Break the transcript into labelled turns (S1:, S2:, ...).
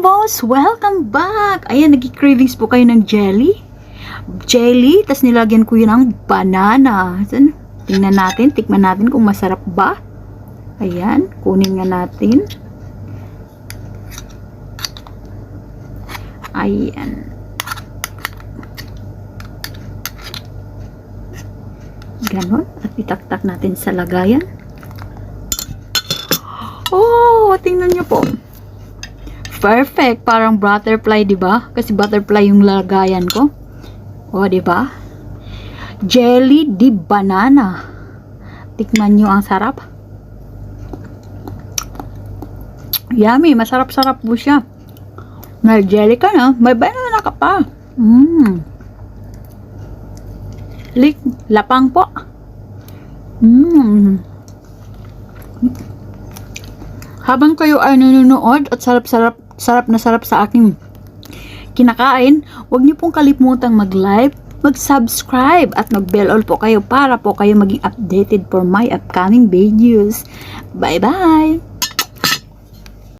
S1: boss! Welcome back! Ayan, nagki-cravings po kayo ng jelly. Jelly, tas nilagyan ko yun ng banana. Tingnan natin, tikman natin kung masarap ba. Ayan, kunin nga natin. Ayan. Ganon. At itaktak natin sa lagayan. Oh, tingnan nyo po. Perfect. Parang butterfly, di ba? Kasi butterfly yung lagayan ko. Oh, di ba? Jelly di banana. Tikman nyo ang sarap. Yummy. Masarap-sarap po siya. May jelly ka na. May banana ka pa. Mmm. Lik, lapang po. Mmm. Habang kayo ay nanonood at sarap-sarap sarap na sarap sa aking kinakain, huwag niyo pong kalimutang mag-like, mag-subscribe at mag-bell all po kayo para po kayo maging updated for my upcoming videos. Bye-bye!